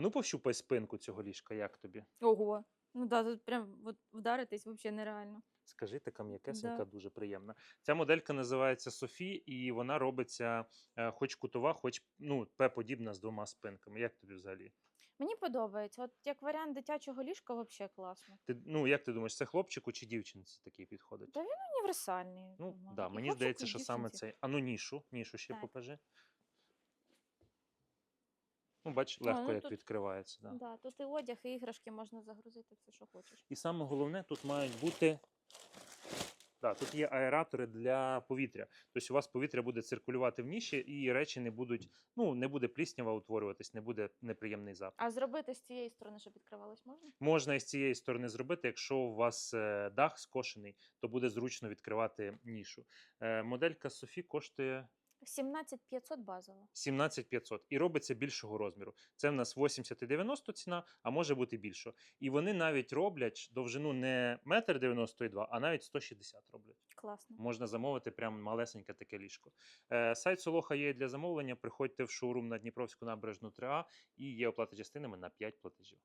Ну, пощупай спинку цього ліжка, як тобі? Ого. Ну да, тут прям от вдаритись взагалі нереально. Скажи, така м'якесенька, Да. дуже приємна. Ця моделька називається Софі, і вона робиться е, хоч кутова, хоч ну, П-подібна з двома спинками. Як тобі взагалі? Мені подобається. От як варіант дитячого ліжка, взагалі класно. Ти, ну, як ти думаєш, це хлопчику чи дівчинці такий підходить? Та він Універсальний. Ну, да, мені хлопчику, здається, що саме цей. А ну нішу, нішу ще Так. покажи. Ну, бач, А, легко ну як тут- відкривається. Да. Да, тут і одяг, і іграшки можна загрузити, все, що хочеш. І саме головне, тут мають бути. Да, тут є аератори для повітря. Тобто у вас повітря буде циркулювати в ніші, і речі не будуть, ну, не буде пліснява утворюватись, не буде неприємний запах. А зробити з цієї сторони, щоб відкривалось, можна? Можна і з цієї сторони зробити, якщо у вас е, дах скошений, то буде зручно відкривати нішу. Е, Моделька Софі коштує 17500 базово. 17500 і робиться більшого розміру. Це в нас 80 і 90 ціна, а може бути більше. І вони навіть роблять довжину не метр 92, а навіть 160 роблять. Класно. Можна замовити прям малесеньке таке ліжко. Е, сайт Солоха є для замовлення. Приходьте в шоурум на Дніпровську набережну 3А і є оплата частинами на 5 платежів.